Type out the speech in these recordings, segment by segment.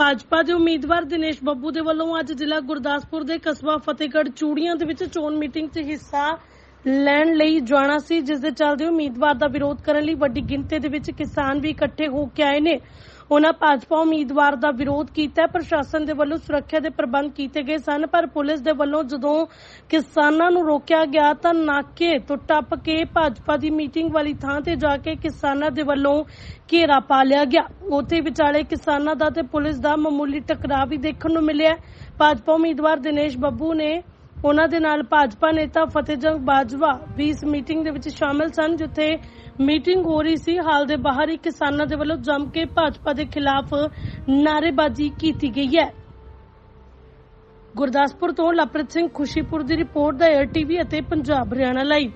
ਭਾਜਪਾ ਦੇ ਉਮੀਦਵਾਰ ਦਿਨੇਸ਼ ਬੱਬੂ ਦੇ ਵੱਲੋਂ ਅੱਜ ਜ਼ਿਲ੍ਹਾ ਗੁਰਦਾਸਪੁਰ ਦੇ ਕਸਬਾ ਫਤਿਹਗੜ੍ਹ ਚੂੜੀਆਂ ਦੇ ਵਿੱਚ ਚੋਣ ਮੀਟਿੰਗ 'ਚ ਹਿੱਸਾ ਲੈਣ ਲਈ ਜਾਣਾ ਸੀ, ਜਿਸ ਦੇ ਚੱਲਦੇ ਉਮੀਦਵਾਰ ਦਾ ਵਿਰੋਧ ਕਰਨ ਲਈ ਵੱਡੀ ਗਿਣਤੀ ਦੇ ਵਿੱਚ ਕਿਸਾਨ ਵੀ ਇਕੱਠੇ ਹੋ ਕੇ ਆਏ ਨੇ ਉਹਨਾਂ ਭਾਜਪਾ ਉਮੀਦਵਾਰ ਦਾ ਵਿਰੋਧ ਕੀਤਾ ਹੈ। ਪ੍ਰਸ਼ਾਸਨ ਦੇ ਵੱਲੋਂ ਸੁਰੱਖਿਆ ਦੇ ਪ੍ਰਬੰਧ ਕੀਤੇ ਗਏ ਸਨ, ਪਰ ਪੁਲਿਸ ਦੇ ਵੱਲੋਂ ਜਦੋਂ ਕਿਸਾਨਾਂ ਨੂੰ ਰੋਕਿਆ ਗਿਆ ਤਾਂ ਨਾਕੇ ਤੋਂ ਟੱਪ ਕੇ ਭਾਜਪਾ ਦੀ ਮੀਟਿੰਗ ਵਾਲੀ ਥਾਂ ਤੇ ਜਾ ਕੇ ਕਿਸਾਨਾਂ ਦੇ ਵੱਲੋਂ ਘੇਰਾ ਪਾ ਲਿਆ ਗਿਆ ਉੱਥੇ ਵਿਚਾਲੇ ਕਿਸਾਨਾਂ ਦਾ ਤੇ ਪੁਲਿਸ ਦਾ ਮਾਮੂਲੀ ਟਕਰਾਅ ਵੀ ਦੇਖਣ ਨੂੰ ਮਿਲਿਆ ਭਾਜਪਾ ਉਮੀਦਵਾਰ ਦਿਨੇਸ਼ ਬੱਬੂ ਨੇ ਉਹਨਾਂ ਦੇ ਨਾਲ ਭਾਜਪਾ ਨੇਤਾ ਫਤਿਹਜੰਗ ਬਾਜਵਾ ਵੀ ਇਸ ਮੀਟਿੰਗ ਦੇ ਵਿੱਚ ਸ਼ਾਮਲ ਸਨ, ਜਿੱਥੇ ਮੀਟਿੰਗ ਹੋ ਰਹੀ ਸੀ। ਹਾਲ ਦੇ ਬਾਹਰ ਹੀ ਕਿਸਾਨਾਂ ਦੇ ਵੱਲੋਂ ਜੰਮ ਕੇ ਭਾਜਪਾ ਦੇ ਖਿਲਾਫ ਨਾਅਰੇਬਾਜ਼ੀ ਕੀਤੀ ਗਈ ਹੈ। ਗੁਰਦਾਸਪੁਰ ਤੋਂ ਲਵਪ੍ਰੀਤ ਸਿੰਘ ਖੁਸ਼ੀਪੁਰ ਦੀ ਰਿਪੋਰਟ ਦਾ 에ਅਰ ਅਤੇ ਪੰਜਾਬ ਹਰਿਆਣਾ ਲਾਈਵ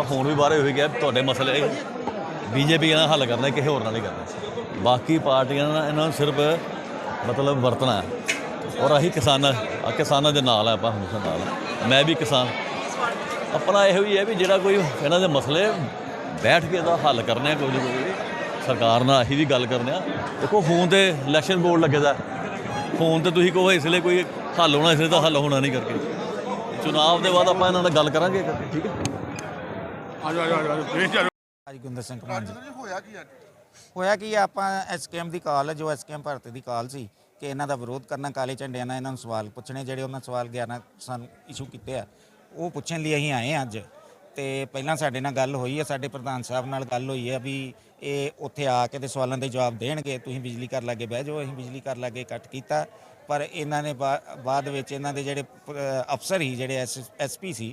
ਪਰ ਫੋਨ ਵੀ ਬਾਰੇ ਹੋਈ ਗਿਆ ਤੁਹਾਡੇ ਮਸਲੇ ਬੀਜੇਪੀ ਨਾਲ ਹੱਲ ਕਰਨਾ ਕਿਸੇ ਹੋਰ ਨਾਲ ਨਹੀਂ ਕਰਨਾ। ਬਾਕੀ ਪਾਰਟੀਆਂ ਨਾਲ ਇਹਨਾਂ ਨੂੰ ਸਿਰਫ ਮਤਲਬ ਵਰਤਣਾ ਔਰ ਅਸੀਂ ਕਿਸਾਨਾਂ ਕਿਸਾਨਾਂ ਦੇ ਨਾਲ ਆ, ਆਪਾਂ ਹਮੇਸ਼ਾ ਨਾਲ ਮੈਂ ਵੀ ਕਿਸਾਨ। ਆਪਣਾ ਇਹੋ ਹੀ ਹੈ ਵੀ ਜਿਹੜਾ ਕੋਈ ਇਹਨਾਂ ਦੇ ਮਸਲੇ ਬੈਠ ਕੇ ਇਹਦਾ ਹੱਲ ਕਰਨੇ ਆ, ਕੋਈ ਨਾ ਕੋਈ। ਸਰਕਾਰ ਨਾਲ ਅਸੀਂ ਵੀ ਗੱਲ ਕਰਨੇ ਆ। ਦੇਖੋ, ਫੋਨ ਤੇ ਇਲੈਕਸ਼ਨ ਬੋਰਡ ਲੱਗੇਦਾ ਫੋਨ ਤੇ ਤੁਸੀਂ ਕਹੋ, ਇਸ ਲਈ ਕੋਈ ਹੱਲ ਹੋਣਾ, ਇਸ ਲਈ ਤਾਂ ਹੱਲ ਹੋਣਾ ਨਹੀਂ ਕਰਕੇ। ਚੁਣਾਵ ਦੇ ਬਾਅਦ ਆਪਾਂ ਇਹਨਾਂ ਨਾਲ ਗੱਲ ਕਰਾਂਗੇ ਠੀਕ ਹੈ? ਆਜੋ ਆਜੋ ਆਜੋ ਪਲੀਜ਼ ਆਜੋ ਅੱਜ ਗੁੰਦਰ ਸਿੰਘ ਜੀ ਹੋਇਆ ਕੀ ਅੱਜ? ਹੋਇਆ ਕੀ ਆਪਾਂ ਐਸਕੇਐਮ ਦੀ ਕਾਲ ਹੈ ਜੋ ਐਸਕੇਐਮ ਭਾਰਤ ਦੀ ਕਾਲ ਸੀ ਕਿ ਇਹਨਾਂ ਦਾ ਵਿਰੋਧ ਕਰਨਾ ਕਾਲੇ ਝੰਡਿਆਂ ਨਾਲ ਇਹਨਾਂ ਨੂੰ ਸਵਾਲ ਪੁੱਛਣੇ ਜਿਹੜੇ ਉਹਨਾਂ ਸਵਾਲ 11 ਸਾਨੂੰ ਇਸ਼ੂ ਕੀਤੇ ਆ ਉਹ ਪੁੱਛਣ ਲਈ ਅਸੀਂ ਆਏ ਹਾਂ ਅੱਜ। ਤੇ ਪਹਿਲਾਂ ਸਾਡੇ ਨਾਲ ਗੱਲ ਹੋਈ ਹੈ ਸਾਡੇ ਪ੍ਰਧਾਨ ਸਾਹਿਬ ਨਾਲ ਗੱਲ ਹੋਈ ਹੈ ਵੀ ਇਹ ਉੱਥੇ ਆ ਕੇ ਤੇ ਸਵਾਲਾਂ ਦੇ ਜਵਾਬ ਦੇਣਗੇ ਤੁਸੀਂ ਬਿਜਲੀ ਘਰ ਲਾਗੇ ਬਹਿ ਜਾਓ ਅਸੀਂ ਬਿਜਲੀ ਘਰ ਲਾਗੇ ਕੱਟ ਕੀਤਾ ਪਰ ਇਹਨਾਂ ਨੇ ਬਾ- ਬਾਅਦ ਵਿੱਚ ਇਹਨਾਂ ਦੇ ਜਿਹੜੇ ਅਫਸਰ ਹੀ ਜਿਹੜੇ ਐਸਪੀ ਸੀ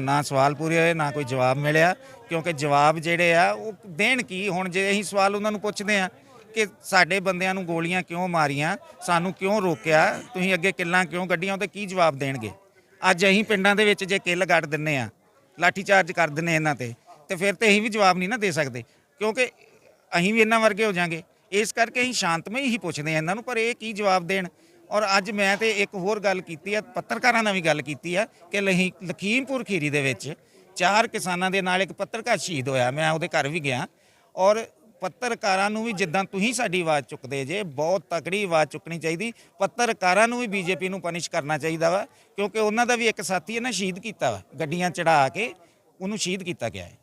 ਨਾ- ਸਵਾਲ ਪੂਰੇ ਹੋਏ, ਨਾ ਕੋਈ ਜਵਾਬ ਮਿਲਿਆ, ਕਿਉਂਕਿ ਜਵਾਬ ਜਿਹੜੇ ਆ, ਉਹ ਦੇਣ ਕੀ? ਹੁਣ ਜੇ ਅਸੀਂ ਸਵਾਲ ਉਹਨਾਂ ਨੂੰ ਪੁੱਛਦੇ ਆ ਕਿ ਸਾਡੇ ਬੰਦਿਆਂ ਨੂੰ ਗੋਲੀਆਂ ਕਿਉਂ ਮਾਰੀਆਂ, ਸਾਨੂੰ ਕਿਉਂ ਰੋਕਿਆ, ਤੁਸੀਂ ਅੱਗੇ ਕਿੱਲਾਂ ਕਿਉਂ ਕੱਢੀਆਂ, ਉਹਦੇ ਕੀ ਜਵਾਬ ਦੇਣਗੇ? ਅੱਜ ਅਸੀਂ ਪਿੰਡਾਂ ਦੇ ਵਿੱਚ ਜੇ ਕਿੱਲ ਕੱਢ ਦਿੰਨੇ ਆ ਲਾਠੀ ਚਾਰਜ ਕਰ ਦਿੰਨੇ ਇਹਨਾਂ ਤੇ ਤੇ ਫਿਰ ਤੇ ਅਸੀਂ ਵੀ ਜਵਾਬ ਨਹੀਂ ਨਾ ਦੇ ਸਕਦੇ, ਕਿਉਂਕਿ ਅਸੀਂ ਵੀ ਇਹਨਾਂ ਵਰਗੇ ਹੋ ਜਾਾਂਗੇ। ਇਸ ਕਰਕੇ ਅਸੀਂ ਸ਼ਾਂਤਮਈ ਹੀ ਪੁੱਛਦੇ ਆ ਇਹਨਾਂ ਨੂੰ, ਪਰ ਇਹ ਕੀ ਜਵਾਬ ਦੇਣ? ਔਰ ਅੱਜ ਮੈਂ ਤੇ ਇੱਕ ਹੋਰ ਗੱਲ ਕੀਤੀ ਆ ਪੱਤਰਕਾਰਾਂ ਨਾਲ ਵੀ ਗੱਲ ਕੀਤੀ ਆ ਕਿ ਲਹੀ ਲਖੀਮਪੁਰ ਖੀਰੀ ਦੇ ਵਿੱਚ ਚਾਰ ਕਿਸਾਨਾਂ ਦੇ ਨਾਲ ਇੱਕ ਪੱਤਰਕਾਰ ਸ਼ਹੀਦ ਹੋਇਆ ਮੈਂ ਉਹਦੇ ਘਰ ਵੀ ਗਿਆ। ਔਰ ਪੱਤਰਕਾਰਾਂ ਨੂੰ ਵੀ ਜਿੱਦਾਂ ਤੁਸੀਂ ਸਾਡੀ ਆਵਾਜ਼ ਚੁੱਕਦੇ ਜੇ ਬਹੁਤ ਤਕੜੀ ਆਵਾਜ਼ ਚੁੱਕਣੀ ਚਾਹੀਦੀ ਪੱਤਰਕਾਰਾਂ ਨੂੰ ਵੀ ਬੀਜੇਪੀ ਨੂੰ ਪਨਿਸ਼ ਕਰਨਾ ਚਾਹੀਦਾ ਵਾ ਕਿਉਂਕਿ ਉਹਨਾਂ ਦਾ ਵੀ ਇੱਕ ਸਾਥੀ ਇਹਨਾਂ ਸ਼ਹੀਦ ਕੀਤਾ ਵਾ ਗੱਡੀਆਂ ਚੜਾ ਕੇ ਉਹਨੂੰ ਸ਼ਹੀਦ ਕੀਤਾ ਗਿਆ ਹੈ।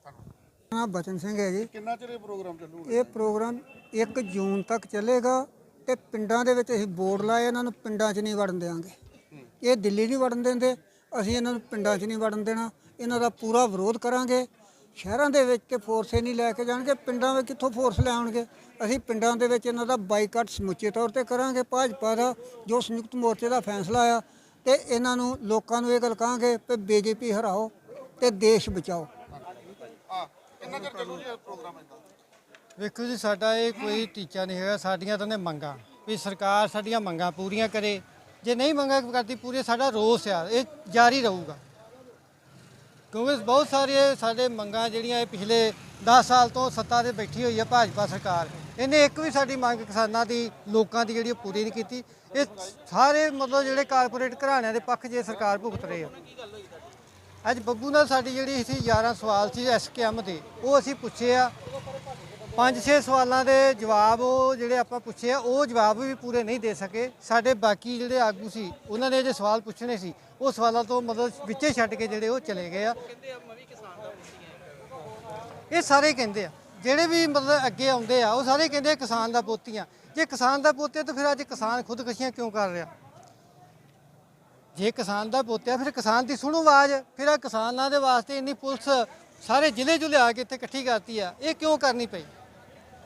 ਨਾਮ ਬਚਨ ਸਿੰਘ ਹੈ ਜੀ। ਕਿੰਨਾ ਚਿਰ ਇਹ ਪ੍ਰੋਗਰਾਮ ਚੱਲੂਗਾ? ਇਹ ਪ੍ਰੋਗਰਾਮ 1 ਜੂਨ ਤੱਕ ਚੱਲੇਗਾ। ਤੇ ਪਿੰਡਾਂ ਦੇ ਵਿੱਚ ਅਸੀਂ ਬੋਰਡ ਲਾਏ ਇਹਨਾਂ ਨੂੰ ਪਿੰਡਾਂ 'ਚ ਨਹੀਂ ਵੜਨ ਦੇਵਾਂਗੇ ਇਹ ਦਿੱਲੀ ਨਹੀਂ ਵੜਨ ਦਿੰਦੇ, ਅਸੀਂ ਇਹਨਾਂ ਨੂੰ ਪਿੰਡਾਂ 'ਚ ਨਹੀਂ ਵੜਨ ਦੇਣਾ। ਇਹਨਾਂ ਦਾ ਪੂਰਾ ਵਿਰੋਧ ਕਰਾਂਗੇ। ਸ਼ਹਿਰਾਂ ਦੇ ਵਿੱਚ ਤੇ ਫੋਰਸ ਹੀ ਨਹੀਂ ਲੈ ਕੇ ਜਾਣਗੇ, ਪਿੰਡਾਂ ਵਿੱਚ ਕਿੱਥੋਂ ਫੋਰਸ ਲੈ ਆਉਣਗੇ? ਅਸੀਂ ਪਿੰਡਾਂ ਦੇ ਵਿੱਚ ਇਹਨਾਂ ਦਾ ਬਾਈਕਾਟ ਸਮੁੱਚੇ ਤੌਰ ਤੇ ਕਰਾਂਗੇ। ਭਾਜਪਾ ਦਾ ਜੋ ਸੰਯੁਕਤ ਮੋਰਚੇ ਦਾ ਫੈਸਲਾ ਆ ਤੇ ਇਹਨਾਂ ਨੂੰ ਲੋਕਾਂ ਨੂੰ ਇਹ ਗੱਲ ਕਹਾਂਗੇ ਕਿ ਬੀਜੇਪੀ ਹਰਾਓ ਤੇ ਦੇਸ਼ ਬਚਾਓ। ਕਿੰਨਾ ਚਿਰ ਚੱਲੂ ਜੀ ਪ੍ਰੋਗਰਾਮ ਇਹਦਾ ਵੇਖੋ ਜੀ, ਸਾਡਾ ਇਹ ਕੋਈ ਟੀਚਾ ਨਹੀਂ ਹੈਗਾ, ਸਾਡੀਆਂ ਤਾਂ ਨੇ ਮੰਗਾਂ। ਵੀ ਸਰਕਾਰ ਸਾਡੀਆਂ ਮੰਗਾਂ ਪੂਰੀਆਂ ਕਰੇ। ਜੇ ਨਹੀਂ ਮੰਗਾਂ ਕਰਦੀ, ਪੂਰੀ ਸਾਡਾ ਰੋਸ ਆ, ਇਹ ਜਾਰੀ ਰਹੂਗਾ। ਕਿਉਂਕਿ ਬਹੁਤ ਸਾਰੇ ਸਾਡੇ ਮੰਗਾਂ ਜਿਹੜੀਆਂ ਇਹ ਪਿਛਲੇ 10 ਸਾਲ ਤੋਂ ਸੱਤਾ ਤੇ ਬੈਠੀ ਹੋਈ ਹੈ ਭਾਜਪਾ ਸਰਕਾਰ। ਇਹਨੇ ਇੱਕ ਵੀ ਸਾਡੀ ਮੰਗ ਕਿਸਾਨਾਂ ਦੀ, ਲੋਕਾਂ ਦੀ ਜਿਹੜੀ ਉਹ ਪੂਰੀ ਨਹੀਂ ਕੀਤੀ। ਇਹ ਸਾਰੇ ਮਤਲਬ ਜਿਹੜੇ ਕਾਰਪੋਰੇਟ ਘਰਾਣਿਆਂ ਦੇ ਪੱਖ ਜੇ ਸਰਕਾਰ ਭੁਗਤ ਰਹੇ ਆ। ਅੱਜ ਬੱਬੂ ਨਾਲ ਸਾਡੀ ਜਿਹੜੀ ਸੀ 11 ਸਵਾਲ ਸੀ ਐਸਕੇਐਮ ਦੇ, ਉਹ ਅਸੀਂ ਪੁੱਛੇ ਆ। ਪੰਜ ਛੇ ਸਵਾਲਾਂ ਦੇ ਜਵਾਬ ਉਹ ਜਿਹੜੇ ਆਪਾਂ ਪੁੱਛੇ ਆ, ਉਹ ਜਵਾਬ ਵੀ ਪੂਰੇ ਨਹੀਂ ਦੇ ਸਕੇ। ਸਾਡੇ ਬਾਕੀ ਜਿਹੜੇ ਆਗੂ ਸੀ, ਉਹਨਾਂ ਨੇ ਜੇ ਸਵਾਲ ਪੁੱਛਣੇ ਸੀ, ਉਹ ਸਵਾਲਾਂ ਤੋਂ ਮਤਲਬ ਵਿੱਚੇ ਛੱਡ ਕੇ ਜਿਹੜੇ ਉਹ ਚਲੇ ਗਏ ਆ। ਇਹ ਸਾਰੇ ਕਹਿੰਦੇ ਆ, ਜਿਹੜੇ ਵੀ ਮਤਲਬ ਅੱਗੇ ਆਉਂਦੇ ਆ, ਉਹ ਸਾਰੇ ਕਹਿੰਦੇ ਆ ਕਿਸਾਨ ਦਾ ਪੋਤੀਆਂ ਜੇ ਕਿਸਾਨ ਦਾ ਪੋਤੇ ਤਾਂ ਫਿਰ ਅੱਜ ਕਿਸਾਨ ਖੁਦਕਸ਼ੀਆਂ ਕਿਉਂ ਕਰ ਰਿਹਾ? ਜੇ ਕਿਸਾਨ ਦਾ ਪੋਤਿਆ ਫਿਰ ਕਿਸਾਨ ਦੀ ਸੁਣੋ ਆਵਾਜ਼, ਫਿਰ ਆ ਕਿਸਾਨਾਂ ਦੇ ਵਾਸਤੇ ਇੰਨੀ ਪੁਲਿਸ ਸਾਰੇ ਜ਼ਿਲ੍ਹੇ ਜੁ ਆ ਕੇ ਇੱਥੇ ਇਕੱਠੀ ਕਰਤੀ ਆ। ਇਹ ਕਿਉਂ ਕਰਨੀ ਪਈ?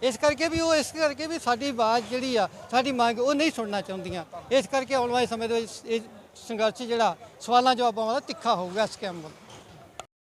ਇਸ ਕਰਕੇ ਵੀ ਉਹ, ਇਸ ਕਰਕੇ ਵੀ ਸਾਡੀ ਆਵਾਜ਼ ਜਿਹੜੀ ਆ, ਸਾਡੀ ਮੰਗ ਉਹ ਨਹੀਂ ਸੁਣਨਾ ਚਾਹੁੰਦੀਆਂ। ਇਸ ਕਰਕੇ ਆਉਣ ਵਾਲੇ ਸਮੇਂ ਦੇ ਵਿੱਚ ਇਹ ਸੰਘਰਸ਼ ਜਿਹੜਾ ਸਵਾਲਾਂ ਜਵਾਬਾਂ ਵਾਲਾ ਤਿੱਖਾ ਹੋਊਗਾ ਸਕੈਮ ਵੱਲ।